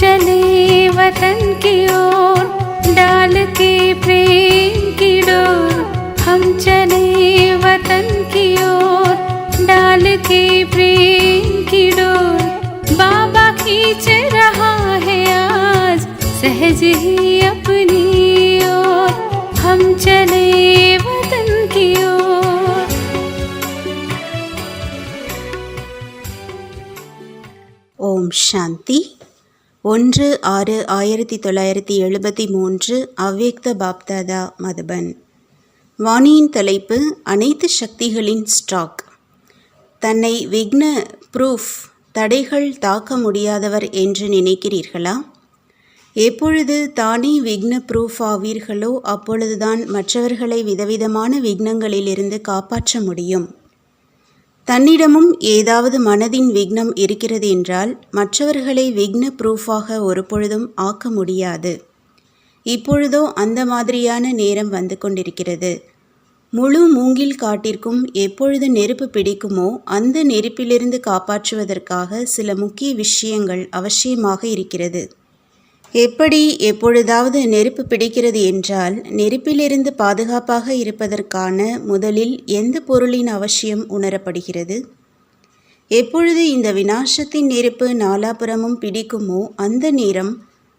चले वतन की ओर डाल के प्रेम हम चले वतन की ओर डाल के प्रेम की डोर बाबा खींच रहा है आज सहज ही अपनी ओर हम चले वतन की ओर ஓம் சாந்தி ஒன்று ஆறு ஆயிரத்தி தொள்ளாயிரத்தி எழுபத்தி மூன்று அவ்யக்த பாப்தாதா மதுபன் வாணியின் தலைப்பு அனைத்து சக்திகளின் ஸ்டாக். தன்னை விக்ன ப்ரூஃப் தடைகள் தாக்க முடியாதவர் என்று நினைக்கிறீர்களா? எப்பொழுது தானே விக்ன ப்ரூஃப் ஆவீர்களோ அப்பொழுதுதான் மற்றவர்களை விதவிதமான விக்னங்களிலிருந்து காப்பாற்ற முடியும். தன்னிடமும் ஏதாவது மனதின் விக்னம் இருக்கிறது என்றால் மற்றவர்களை விக்ன ப்ரூஃபாக ஒருபொழுதும் ஆக்க முடியாது. இப்பொழுதோ அந்த மாதிரியான நேரம் வந்து கொண்டிருக்கிறது. முழு மூங்கில் காட்டிற்கும் எப்பொழுது நெருப்பு பிடிக்குமோ அந்த நெருப்பிலிருந்து காப்பாற்றுவதற்காக சில முக்கிய விஷயங்கள் அவசியமாக இருக்கிறது. எப்படி எப்பொழுதாவது நெருப்பு பிடிக்கிறது என்றால் நெருப்பிலிருந்து பாதுகாப்பாக இருப்பதற்கான முதலில் எந்த பொருளின் அவசியம் உணரப்படுகிறது? எப்பொழுது இந்த வினாசத்தின் நெருப்பு நாலாபுரமும் பிடிக்குமோ அந்த நேரம்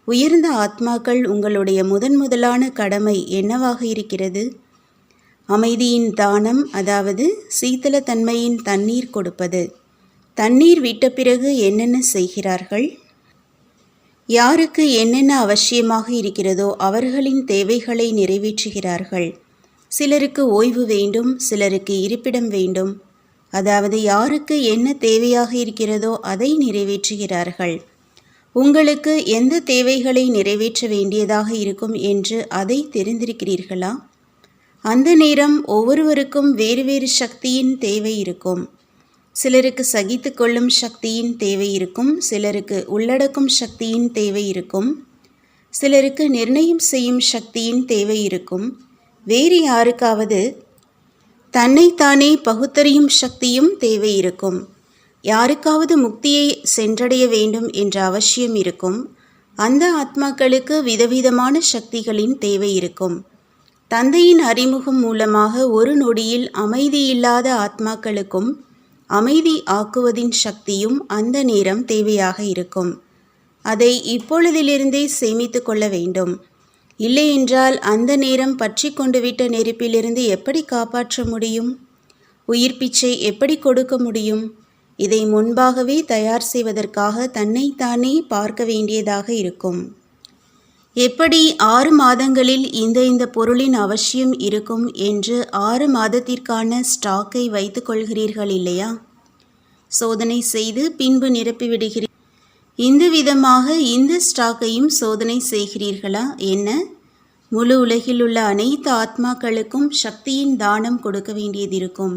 உயர்ந்த ஆத்மாக்கள் உங்களுடைய முதன் முதலான கடமை என்னவாக இருக்கிறது? அமைதியின் தானம் அதாவது சீத்தலத்தன்மையின் தண்ணீர் கொடுப்பது. தண்ணீர் விட்ட பிறகு என்னென்ன செய்கிறார்கள்? யாருக்கு என்னென்ன அவசியமாக இருக்கிறதோ அவர்களின் தேவைகளை நிறைவேற்றுகிறார்கள். சிலருக்கு ஓய்வு வேண்டும் சிலருக்கு இருப்பிடம் வேண்டும். அதாவது யாருக்கு என்ன தேவையாக இருக்கிறதோ அதை நிறைவேற்றுகிறார்கள். உங்களுக்கு எந்த தேவைகளை நிறைவேற்ற வேண்டியதாக இருக்கும் என்று அதை தெரிந்திருக்கிறீர்களா? அந்த நேரம் ஒவ்வொருவருக்கும் வேறு வேறு சக்தியின் தேவை இருக்கும். சிலருக்கு சகித்து கொள்ளும் சக்தியின் தேவை இருக்கும். சிலருக்கு உள்ளடக்கும் சக்தியின் தேவை இருக்கும். சிலருக்கு நிர்ணயம் செய்யும் சக்தியின் தேவை இருக்கும். வேறு யாருக்காவது தன்னைத்தானே பகுத்தறியும் சக்தியும் தேவை இருக்கும். யாருக்காவது முக்தியை சென்றடைய வேண்டும் என்ற அவசியம் இருக்கும். அந்த ஆத்மாக்களுக்கு விதவிதமான சக்திகளின் தேவை இருக்கும். தந்தையின் அறிமுகம் மூலமாக ஒரு நொடியில் அமைதியில்லாத ஆத்மாக்களுக்கும் அமைதி ஆக்குவதின் சக்தியும் அந்த நேரம் தேவையாக இருக்கும். அதை இப்பொழுதிலிருந்தே சேமித்து கொள்ள வேண்டும். இல்லையென்றால் அந்த நேரம் பற்றி கொண்டுவிட்ட நெருப்பிலிருந்து எப்படி காப்பாற்ற முடியும்? உயிர் பிச்சை எப்படி கொடுக்க முடியும்? இதை முன்பாகவே தயார் செய்வதற்காக தன்னைத்தானே பார்க்க வேண்டியதாக இருக்கும். எப்படி ஆறு மாதங்களில் இந்த இந்த பொருளின் அவசியம் இருக்கும் என்று ஆறு மாதத்திற்கான ஸ்டாக்கை வைத்துக்கொள்கிறீர்கள் இல்லையா? சோதனை செய்து பின்பு நிரப்பிவிடுகிறீர்கள் இந்த விதமாக இந்த ஸ்டாக்கையும் சோதனை செய்கிறீர்களா? என்ன? முழு உலகில் உள்ள அனைத்து ஆத்மாக்களுக்கும் சக்தியின் தானம் கொடுக்க வேண்டியதிருக்கும்.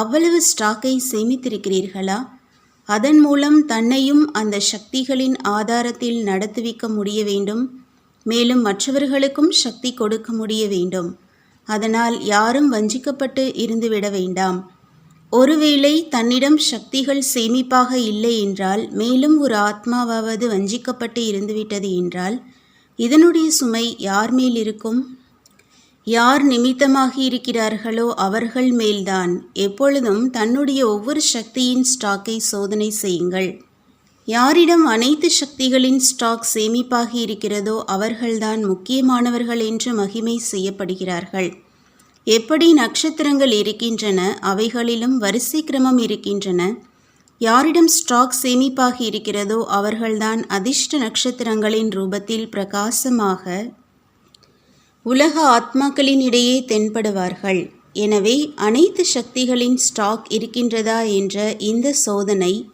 அவ்வளவு ஸ்டாக்கை சேமித்திருக்கிறீர்களா? அதன் மூலம் தன்னையும் அந்த சக்திகளின் ஆதாரத்தில் நடத்துவிக்க முடிய வேண்டும். மேலும் மற்றவர்களுக்கும் சக்தி கொடுக்க முடிய வேண்டும். அதனால் யாரும் வஞ்சிக்கப்பட்டு இருந்துவிட வேண்டாம். ஒருவேளை தன்னிடம் சக்திகள் சேமிப்பாக இல்லை என்றால் மேலும் ஒரு ஆத்மாவாவது வஞ்சிக்கப்பட்டு இருந்துவிட்டது என்றால் இதனுடைய சுமை யார் மேல் இருக்கும்? யார் நிமித்தமாகி இருக்கிறார்களோ அவர்கள் மேல்தான். எப்பொழுதும் தன்னுடைய ஒவ்வொரு சக்தியின் ஸ்டாக்கை சோதனை செய்யுங்கள். யாரிடம் அனைத்து சக்திகளின் ஸ்டாக் சேமிப்பாகி இருக்கிறதோ அவர்கள்தான் முக்கியமானவர்கள் என்று மகிமை செய்யப்படுகிறார்கள். எப்படி நட்சத்திரங்கள் இருக்கின்றன அவைகளிலும் வரிசை கிரமம் இருக்கின்றன. யாரிடம் ஸ்டாக் சேமிப்பாகி இருக்கிறதோ அவர்கள்தான் அதிர்ஷ்ட நட்சத்திரங்களின் ரூபத்தில் பிரகாசமாக உலக ஆத்மாக்களின் இடையே தென்படுவார்கள். எனவே அனைத்து சக்திகளின் ஸ்டாக் இருக்கின்றதா என்ற இந்த சோதனை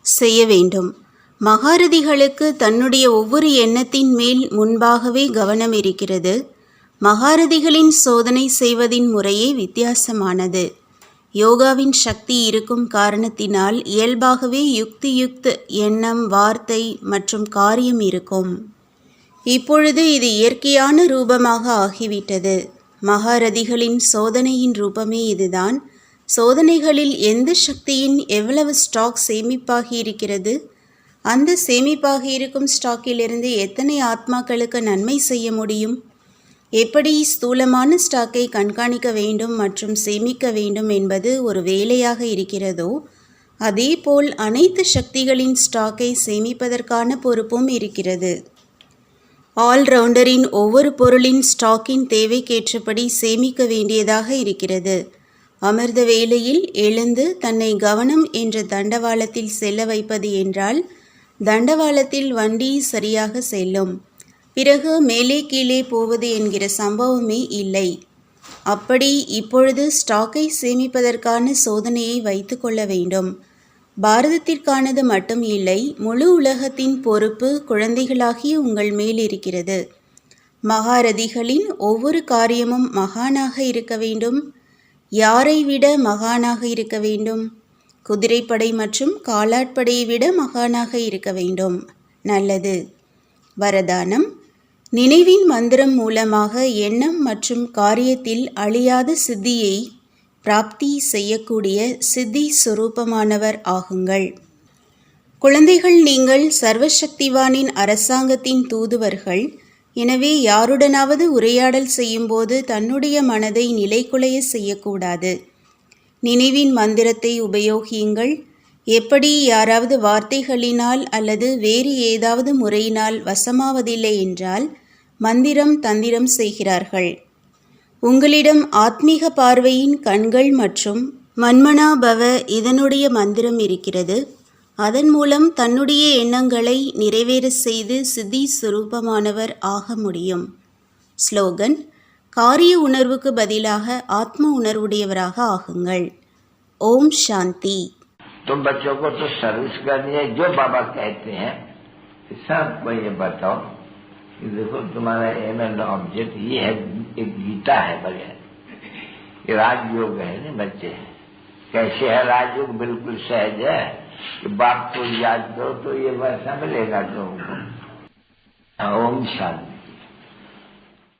செய்ய வேண்டும். மகாரதிகளுக்கு தன்னுடைய ஒவ்வொரு எண்ணத்தின் மேல் முன்பாகவே கவனம் இருக்கிறது. மகாரதிகளின் சோதனை செய்வதின் முறையே வித்தியாசமானது. யோகாவின் சக்தி இருக்கும் காரணத்தினால் இயல்பாகவே யுக்தி யுக்த் எண்ணம் வார்த்தை மற்றும் காரியம் இருக்கும். இப்பொழுது இது இயற்கையான ரூபமாக ஆகிவிட்டது. மகாரதிகளின் சோதனையின் ரூபமே இதுதான். சோதனைகளில் எந்த சக்தியின் எவ்வளவு ஸ்டாக் சேமிப்பாகி இருக்கிறது? அந்த சேமிப்பாக இருக்கும் ஸ்டாக்கிலிருந்து எத்தனை ஆத்மாக்களுக்கு நன்மை செய்ய முடியும்? எப்படி ஸ்தூலமான ஸ்டாக்கை கண்காணிக்க வேண்டும் மற்றும் சேமிக்க வேண்டும் என்பது ஒரு வேலையாக இருக்கிறதோ அதேபோல் அனைத்து சக்திகளின் ஸ்டாக்கை சேமிப்பதற்கான பொறுப்பும் இருக்கிறது. ஆல்ரவுண்டரின் ஒவ்வொரு பொருளின் ஸ்டாக்கின் தேவைக்கேற்றபடி சேமிக்க வேண்டியதாக இருக்கிறது. அமர்ந்த வேளையில் எழுந்து தன்னை கவனம் என்ற தண்டவாளத்தில் செல்ல வைப்பது என்றால் தண்டவாளத்தில் வண்டி சரியாக செல்லும். பிறகு மேலே கீழே போவது என்கிற சம்பவமே இல்லை. அப்படி இப்பொழுது ஸ்டாக்கை சேமிப்பதற்கான சோதனையை வைத்து கொள்ள வேண்டும். பாரதத்திற்கானது மட்டும் இல்லை முழு உலகத்தின் பொறுப்பு குழந்தைகளாகிய உங்கள் மேல் இருக்கிறது. மகாரதிகளின் ஒவ்வொரு காரியமும் மகானாக இருக்க வேண்டும். யாரை விட மகானாக இருக்க வேண்டும்? குதிரைப்படை மற்றும் காலாட்படையை விட மகானாக இருக்க வேண்டும். நல்லது. வரதானம். நினைவின் மந்திரம் மூலமாக எண்ணம் மற்றும் காரியத்தில் அழியாத சித்தியை பிராப்தி செய்யக்கூடிய சித்தி சுரூபமானவர் ஆகுங்கள். குழந்தைகள் நீங்கள் சர்வசக்திவானின் அரசாங்கத்தின் தூதுவர்கள். எனவே யாருடனாவது உரையாடல் செய்யும்போது தன்னுடைய மனதை நிலைகுலைய செய்யக்கூடாது. நினைவின் மந்திரத்தை உபயோகியுங்கள். எப்படி யாராவது வார்த்தைகளினால் அல்லது வேறு ஏதாவது முறையினால் வசமாவதில்லை என்றால் மந்திரம் தந்திரம் செய்கிறார்கள். உங்களிடம் ஆத்மீக பார்வையின் கண்கள் மற்றும் மன்மனாபவ இதனுடைய மந்திரம் இருக்கிறது அதன் மூலம் தன்னுடைய எண்ணங்களை நிறைவேற செய்து சித்தி சுரூபமானவர் ஆக முடியும் ஸ்லோகன் காரிய உணர்வுக்கு பதிலாக ஆத்ம உணர்வுடையவராக ஆகுங்கள் ஓம் சாந்தி तुम बच्चों को तो सर्विस करनी है जो बाबा कहते हैं सबको ये बताओ कि देखो, तुम्हारा एम एंड ऑब्जेक्ट ये है, एक गीता है बढ़िया ये राजयोग है ना, बच्चे हैं। कैसे है राजयोग? बिल्कुल सहज है। कि बाप को याद दो तो ये वैसा मिलेगा तुमको। ओम शांति।